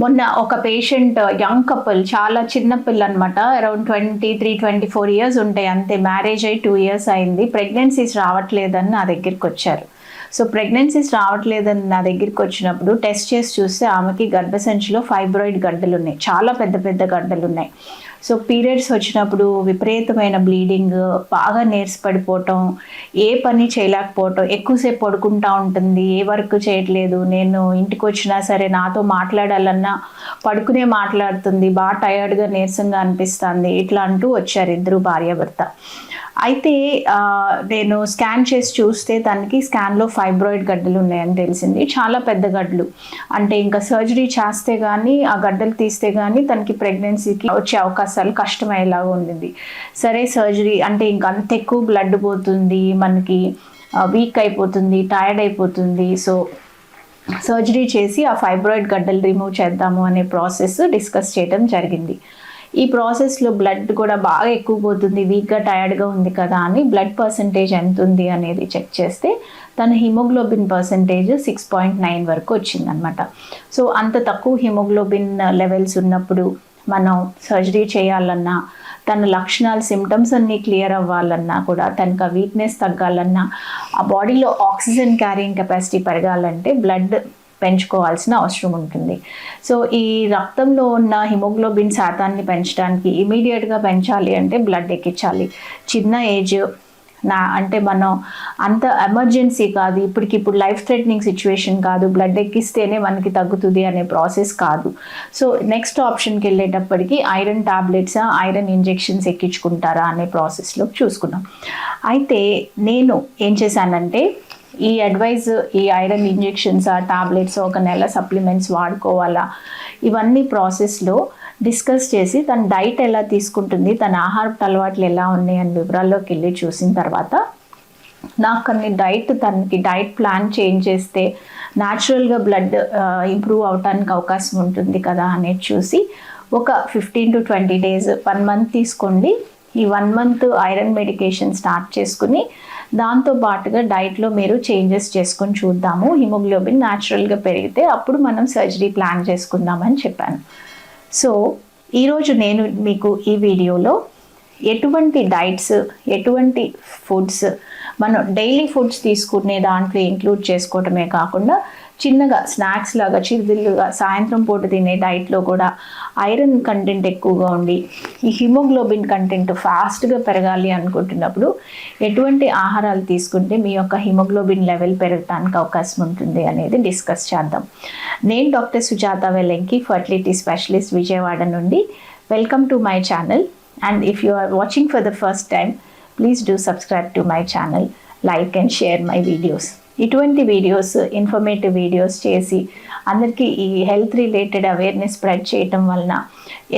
మొన్న ఒక patient young couple చాలా చిన్న పిల్ల అనమాట around twenty three twenty four years ఉంటాయి అంతే. మ్యారేజ్ అయ్యి టూ ఇయర్స్ అయింది. ప్రెగ్నెన్సీస్ రావట్లేదని నా దగ్గరికి వచ్చారు. సో ప్రెగ్నెన్సీస్ రావట్లేదని నా దగ్గరికి వచ్చినప్పుడు టెస్ట్ చేసి చూస్తే ఆమెకి గర్భసంచిలో ఫైబ్రాయిడ్ గడ్డలు ఉన్నాయి చాలా పెద్ద పెద్ద గడ్డలు ఉన్నాయి సో పీరియడ్స్ వచ్చినప్పుడు విపరీతమైన బ్లీడింగ్ బాగా నీరసపడిపోవటం ఏ పని చేయలేకపోవటం ఎక్కువసేపు పడుకుంటా ఉంటుంది ఏ వర్క్ చేయట్లేదు నేను ఇంటికి వచ్చినా సరే నాతో మాట్లాడాలన్నా పడుకునే మాట్లాడుతుంది బాగా టయర్డ్గా నీరసంగా అనిపిస్తుంది ఇట్లా అంటూ వచ్చారు ఇద్దరు భార్యాభర్త. అయితే నేను స్కాన్ చేసి చూస్తే దానికి స్కాన్లో ఫైబ్రాయిడ్ గడ్డలు ఉన్నాయని తెలిసింది. చాలా పెద్ద గడ్డలు. అంటే ఇంకా సర్జరీ చేస్తే కానీ ఆ గడ్డలు తీస్తే కానీ తనకి ప్రెగ్నెన్సీకి వచ్చే అవకాశాలు కష్టమయ్యేలాగా ఉండింది. సరే సర్జరీ అంటే ఇంకా అంత ఎక్కువ బ్లడ్ పోతుంది మనకి వీక్ అయిపోతుంది టైర్డ్ అయిపోతుంది. సో సర్జరీ చేసి ఆ ఫైబ్రాయిడ్ గడ్డలు రిమూవ్ చేద్దాము అనే ప్రాసెస్ డిస్కస్ చేయడం జరిగింది. ఈ ప్రాసెస్లో బ్లడ్ కూడా బాగా ఎక్కువ పోతుంది వీక్గా టైర్డ్గా ఉంది కదా అని బ్లడ్ పర్సంటేజ్ ఎంత ఉంది అనేది చెక్ చేస్తే తన haemoglobin percentage six point nine వరకు వచ్చిందనమాట సో అంత తక్కువ హిమోగ్లోబిన్ లెవెల్స్ ఉన్నప్పుడు మనం సర్జరీ చేయాలన్నా తన లక్షణాలు సిమ్టమ్స్ అన్నీ క్లియర్ అవ్వాలన్నా కూడా తనకు ఆ వీక్నెస్ తగ్గాలన్నా ఆ బాడీలో ఆక్సిజన్ క్యారింగ్ కెపాసిటీ పెరగాలంటే బ్లడ్ పెంచుకోవాల్సిన అవసరం ఉంటుంది. సో ఈ రక్తంలో ఉన్న హిమోగ్లోబిన్ శాతాన్ని పెంచడానికి ఇమీడియట్గా పెంచాలి అంటే బ్లడ్ ఎక్కించాలి. చిన్న ఏజ్ నా అంటే మనం అంత ఎమర్జెన్సీ కాదు. ఇప్పటికిప్పుడు లైఫ్ థ్రెటనింగ్ సిచ్యువేషన్ కాదు. బ్లడ్ ఎక్కిస్తేనే మనకి తగ్గుతుంది అనే ప్రాసెస్ కాదు. సో నెక్స్ట్ ఆప్షన్కి వెళ్ళేటప్పటికి ఐరన్ టాబ్లెట్స్ ఐరన్ ఇంజెక్షన్స్ ఎక్కించుకుంటారా అనే ప్రాసెస్లో చూసుకున్నాం అయితే నేను ఏం చేశానంటే ఈ అడ్వైజ్ ఈ ఐరన్ ఇంజెక్షన్స్ ఆ టాబ్లెట్స్ ఒక నెల సప్లిమెంట్స్ వాడుకోవాలా? ఇవన్నీ ప్రాసెస్లో డిస్కస్ చేసి తన డైట్ ఎలా తీసుకుంటుంది తన ఆహారపు అలవాట్లు ఎలా ఉన్నాయి అని వివరాల్లోకి వెళ్ళి చూసిన తర్వాత నాకు కొన్ని డైట్ తనకి డైట్ ప్లాన్ చేంజ్ చేస్తే న్యాచురల్గా బ్లడ్ ఇంప్రూవ్ అవటానికి అవకాశం ఉంటుంది కదా అనేది చూసి ఒక fifteen to twenty days one month తీసుకోండి. ఈ one month iron medication start చేసుకుని దాంతో పాటుగా డైట్లో మీరు చేంజెస్ చేసుకొని చూద్దాము. హిమోగ్లోబిన్ న్యాచురల్గా పెరిగితే అప్పుడు మనం సర్జరీ ప్లాన్ చేసుకుందామని చెప్పాను. సో ఈరోజు నేను మీకు ఈ వీడియోలో ఎటువంటి డైట్స్ ఎటువంటి ఫుడ్స్ మనం డైలీ ఫుడ్స్ తీసుకునే దాంట్లో ఇంక్లూడ్ చేసుకోవటమే కాకుండా చిన్నగా స్నాక్స్ లాగా చిరుదిల్లుగా సాయంత్రం పూట తినే డైట్లో కూడా ఐరన్ కంటెంట్ ఎక్కువగా ఉండి ఈ హిమోగ్లోబిన్ కంటెంట్ ఫాస్ట్గా పెరగాలి అనుకుంటున్నప్పుడు ఎటువంటి ఆహారాలు తీసుకుంటే మీ యొక్క హిమోగ్లోబిన్ లెవెల్ పెరగడానికి అవకాశం ఉంటుంది అనేది డిస్కస్ చేద్దాం. నేను doctor Sujatha Vellenki fertility specialist Vijayawada నుండి. Welcome to my channel and if you are watching for the first time please do subscribe to my channel like and share my videos ఇటువంటి videos informative videos చేసి అందరికీ ఈ health related awareness spread చేయటం వలన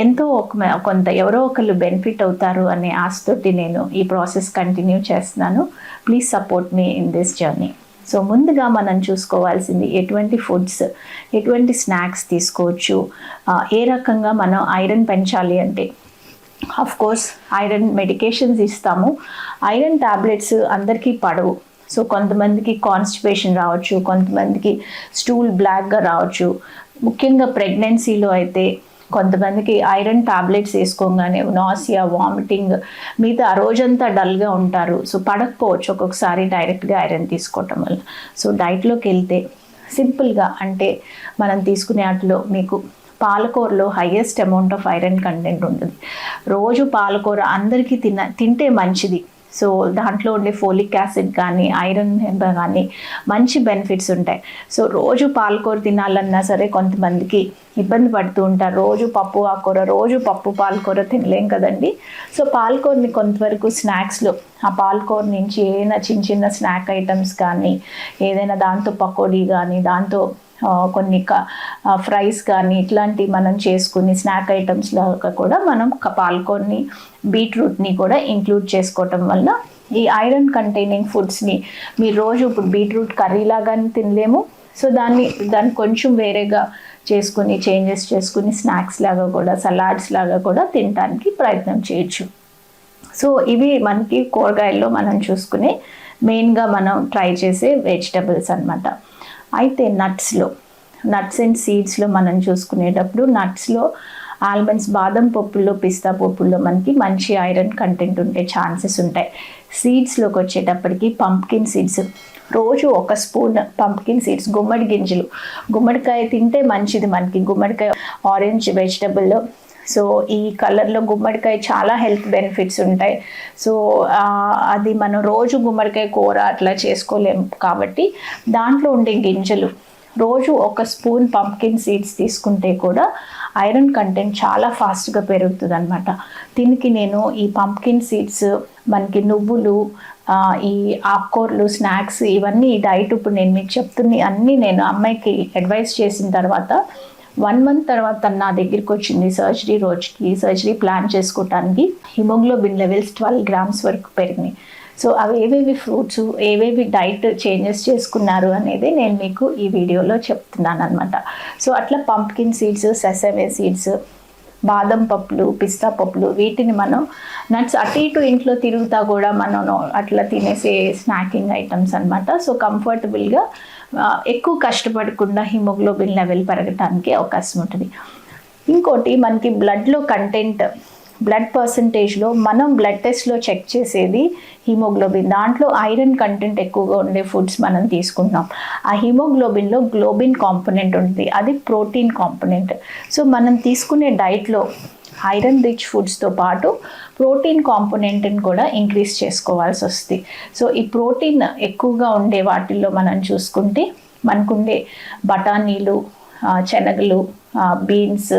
ఎంతో ఒక కొంత ఎవరో ఒకళ్ళు బెనిఫిట్ అవుతారు అనే ఆశతోటి నేను ఈ ప్రాసెస్ కంటిన్యూ చేస్తున్నాను. Please support me in this journey so ముందుగా మనం చూసుకోవాల్సింది ఎటువంటి ఫుడ్స్ ఎటువంటి స్నాక్స్ తీసుకోవచ్చు. ఏ రకంగా మనం ఐరన్ పెంచాలి అంటే ఆఫ్ కోర్స్ ఐరన్ మెడికేషన్స్ ఇస్తాము. ఐరన్ టాబ్లెట్స్ అందరికీ పడవు. సో కొంతమందికి కాన్స్టిపేషన్ రావచ్చు కొంతమందికి స్టూల్ బ్లాక్గా రావచ్చు. ముఖ్యంగా ప్రెగ్నెన్సీలో అయితే కొంతమందికి ఐరన్ టాబ్లెట్స్ వేసుకోగానే నాసియా వామిటింగ్ మిగతా ఆ రోజంతా డల్గా ఉంటారు. సో పడకపోవచ్చు ఒక్కొక్కసారి డైరెక్ట్గా ఐరన్ తీసుకోవటం వల్ల. సో డైట్లోకి వెళ్తే సింపుల్గా అంటే మనం తీసుకునే వాటిలో మీకు పాలకూరలో highest amount of iron content ఉంటుంది. రోజు పాలకూర అందరికీ తిన తింటే మంచిది. సో దాంట్లో ఉండే ఫోలిక్ యాసిడ్ కానీ ఐరన్ కానీ మంచి బెనిఫిట్స్ ఉంటాయి. సో రోజు పాలకూర తినాలన్నా సరే కొంతమందికి ఇబ్బంది పడుతూ ఉంటారు. రోజు పప్పు ఆకూర రోజు పప్పు పాలకూర తినలేం కదండి. సో పాలకూరని కొంతవరకు స్నాక్స్లో ఆ పాలకూర నుంచి ఏదైనా చిన్న చిన్న స్నాక్ ఐటమ్స్ కానీ ఏదైనా దాంతో పకోడీ కానీ దాంతో కొన్ని ఫ్రైస్ కానీ ఇట్లాంటివి మనం చేసుకుని స్నాక్ ఐటమ్స్ లాగా కూడా మనం పాల్కొని బీట్రూట్ని కూడా ఇంక్లూడ్ చేసుకోవటం వల్ల ఈ ఐరన్ కంటైనింగ్ ఫుడ్స్ని మీరు రోజు ఇప్పుడు బీట్రూట్ కర్రీలాగానే తినలేము. సో దాన్ని దాన్ని కొంచెం వేరేగా చేసుకుని చేంజెస్ చేసుకుని స్నాక్స్ లాగా కూడా సలాడ్స్ లాగా కూడా తినడానికి ప్రయత్నం చేయొచ్చు. సో ఇవి మనకి కూరగాయల్లో మనం చూసుకునే మెయిన్గా మనం ట్రై చేసే వెజిటబుల్స్ అన్నమాట. అయితే నట్స్లో నట్స్ అండ్ సీడ్స్లో మనం చూసుకునేటప్పుడు నట్స్లో ఆల్మండ్స్ బాదం పప్పుల్లో పిస్తా పప్పుల్లో మనకి మంచి ఐరన్ కంటెంట్ ఉండే ఛాన్సెస్ ఉంటాయి. సీడ్స్లోకి వచ్చేటప్పటికి పంప్కిన్ సీడ్స్ రోజు ఒక స్పూన్ పంప్కిన్ సీడ్స్ గుమ్మడి గింజలు. గుమ్మడికాయ తింటే మంచిది మనకి. గుమ్మడికాయ ఆరెంజ్ వెజిటబుల్లో సో ఈ కలర్లో గుమ్మడికాయ చాలా హెల్త్ బెనిఫిట్స్ ఉంటాయి. సో అది మనం రోజు గుమ్మడికాయ కూర అట్లా చేసుకోలేము కాబట్టి దాంట్లో ఉండే గింజలు రోజు ఒక స్పూన్ పంప్కిన్ సీడ్స్ తీసుకుంటే కూడా ఐరన్ కంటెంట్ చాలా ఫాస్ట్గా పెరుగుతుంది అనమాట దీనికి నేను ఈ పంప్కిన్ సీడ్స్ మనకి నువ్వులు ఈ ఆకుకూరలు స్నాక్స్ ఇవన్నీ డైట్ ఇప్పుడు నేను మీకు చెప్తున్న అన్నీ నేను అమ్మాయికి అడ్వైస్ చేసిన తర్వాత వన్ మంత్ తర్వాత నా దగ్గరికి వచ్చింది సర్జరీ రోజుకి సర్జరీ ప్లాన్ చేసుకోవటానికి. హిమోగ్లోబిన్ లెవెల్స్ ట్వెల్వ్ గ్రామ్స్ వరకు పెరిగినాయి. సో అవి ఏవేవి ఫ్రూట్స్ ఏవేవి డైట్ చేంజెస్ చేసుకున్నారు అనేది నేను మీకు ఈ వీడియోలో చెప్తున్నాను అనమాట సో అట్లా పంప్కిన్ సీడ్స్ సెసవే సీడ్స్ బాదం పప్పులు పిస్తా పప్పులు వీటిని మనం నట్స్ అటు ఇటు ఇంట్లో తిరుగుతా కూడా మనం అట్లా తినేసే స్నాకింగ్ ఐటమ్స్ అనమాట సో కంఫర్టబుల్గా ఎక్కువ కష్టపడకుండా హిమోగ్లోబిన్ లెవెల్ పెరగటానికి అవకాశం ఉంటుంది. ఇంకోటి మనకి బ్లడ్లో కంటెంట్ బ్లడ్ పర్సంటేజ్లో మనం బ్లడ్ టెస్ట్లో చెక్ చేసేది హిమోగ్లోబిన్. దాంట్లో ఐరన్ కంటెంట్ ఎక్కువగా ఉండే ఫుడ్స్ మనం తీసుకుంటున్నాం. ఆ హిమోగ్లోబిన్లో గ్లోబిన్ కాంపొనెంట్ ఉంటుంది. అది ప్రోటీన్ కాంపొనెంట్. సో మనం తీసుకునే డైట్లో ఐరన్ రిచ్ ఫుడ్స్తో పాటు ప్రోటీన్ కాంపోనెంట్ని కూడా ఇంక్రీజ్ చేసుకోవాల్సి వస్తుంది. సో ఈ ప్రోటీన్ ఎక్కువగా ఉండే వాటిల్లో మనం చూసుకుంటే మనకుండే బఠానీలు శనగలు బీన్స్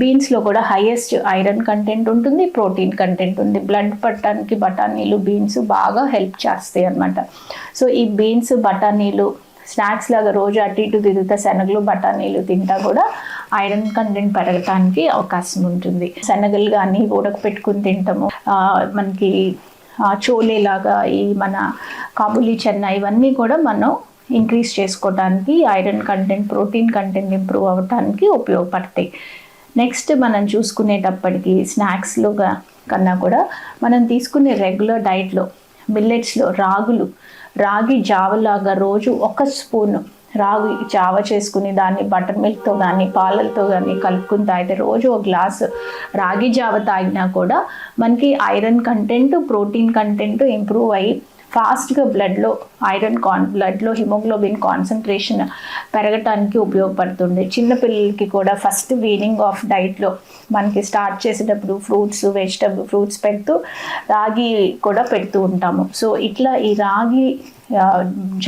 బీన్స్లో కూడా హైయెస్ట్ ఐరన్ కంటెంట్ ఉంటుంది ప్రోటీన్ కంటెంట్ ఉంది బ్లడ్ పట్టడానికి బఠానీలు బీన్స్ బాగా హెల్ప్ చేస్తాయి అనమాట సో ఈ బీన్స్ బఠానీలు స్నాక్స్ లాగా రోజు అటు ఇటు తిరుగుతా శనగలు బఠానీలు తింటా కూడా ఐరన్ కంటెంట్ పెరగటానికి అవకాశం ఉంటుంది. శనగలు కానీ ఉడకపెట్టుకుని తింటాము. మనకి చోలేలాగా ఈ మన కాబులి చెన్న ఇవన్నీ కూడా మనం ఇంక్రీజ్ చేసుకోవడానికి iron content protein content improve అవ్వటానికి ఉపయోగపడతాయి. నెక్స్ట్ మనం చూసుకునేటప్పటికి స్నాక్స్లోగా కన్నా కూడా మనం తీసుకునే రెగ్యులర్ డైట్లో మిల్లెట్స్లో రాగులు రాగి జావలాగా రోజు ఒక స్పూన్ రాగి జావ చేసుకుని దాన్ని బటర్ మిల్క్తో కానీ పాలలతో కానీ కలుపుకుని తాగితే రోజు ఒక గ్లాస్ రాగి జావ తాగినా కూడా మనకి iron content protein content improve అయ్యి ఫాస్ట్గా బ్లడ్లో ఐరన్ కాన్ బ్లడ్లో హిమోగ్లోబిన్ కాన్సన్ట్రేషన్ పెరగటానికి ఉపయోగపడుతుంది. చిన్నపిల్లలకి కూడా ఫస్ట్ వీనింగ్ ఆఫ్ డైట్లో మనకి స్టార్ట్ చేసేటప్పుడు ఫ్రూట్స్ వెజిటబుల్ ఫ్రూట్స్ పెడుతూ రాగి కూడా పెడుతూ ఉంటాము. సో ఇట్లా ఈ రాగి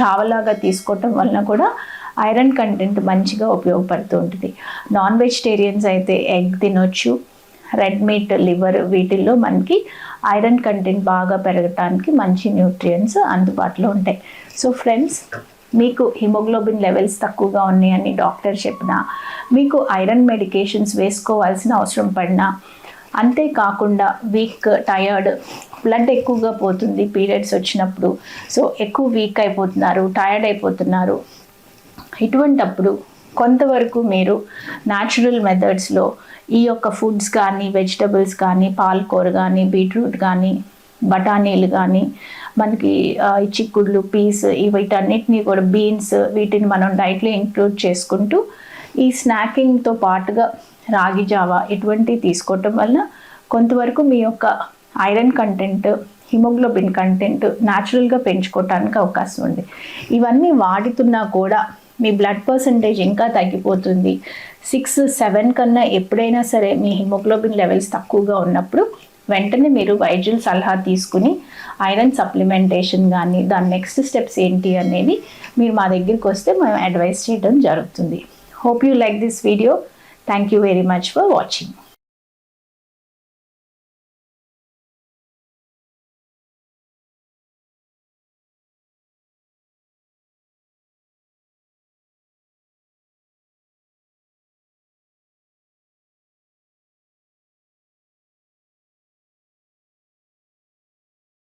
జావలాగా తీసుకోవటం వలన కూడా ఐరన్ కంటెంట్ మంచిగా ఉపయోగపడుతూ ఉంటుంది. నాన్ వెజిటేరియన్స్ అయితే ఎగ్ తినొచ్చు. రెడ్ మీట్ లివర్ వీటిల్లో మనకి ఐరన్ కంటెంట్ బాగా పెరగటానికి మంచి న్యూట్రియంట్స్ అందుబాటులో ఉంటాయి. సో ఫ్రెండ్స్ మీకు హిమోగ్లోబిన్ లెవెల్స్ తక్కువగా ఉన్నాయని డాక్టర్ చెప్పినా మీకు ఐరన్ మెడికేషన్స్ వేసుకోవాల్సిన అవసరం పడినా అంతేకాకుండా వీక్ టయర్డ్ బ్లడ్ ఎక్కువగా పోతుంది పీరియడ్స్ వచ్చినప్పుడు. సో ఎక్కువ వీక్ అయిపోతున్నారు టయర్డ్ అయిపోతున్నారు. ఇటువంటప్పుడు కొంతవరకు మీరు న్యాచురల్ మెథడ్స్లో ఈ యొక్క ఫుడ్స్ కానీ వెజిటబుల్స్ కానీ పాలకూర కానీ బీట్రూట్ కానీ బఠానీలు కానీ మనకి చిక్కుళ్ళు పీస్ వీటన్నిటినీ కూడా బీన్స్ వీటిని మనం డైట్లో ఇంక్లూడ్ చేసుకుంటూ ఈ స్నాకింగ్తో పాటుగా రాగి జావా ఇటువంటివి తీసుకోవటం వలన కొంతవరకు మీ యొక్క ఐరన్ కంటెంట్ హిమోగ్లోబిన్ కంటెంట్ న్యాచురల్గా పెంచుకోవటానికి అవకాశం ఉంది. ఇవన్నీ వాడుతున్నా కూడా మీ బ్లడ్ పర్సంటేజ్ ఇంకా తగ్గిపోతుంది. సిక్స్ సెవెన్ కన్నా ఎప్పుడైనా సరే మీ హిమోగ్లోబిన్ లెవెల్స్ తక్కువగా ఉన్నప్పుడు వెంటనే మీరు వైద్యుల సలహా తీసుకుని ఐరన్ సప్లిమెంటేషన్ కానీ దాని నెక్స్ట్ స్టెప్స్ ఏంటి అనేది మీరు మా దగ్గరికి వస్తే మేము అడ్వైస్ చేయడం జరుగుతుంది. Hope you like this video thank you very much for watching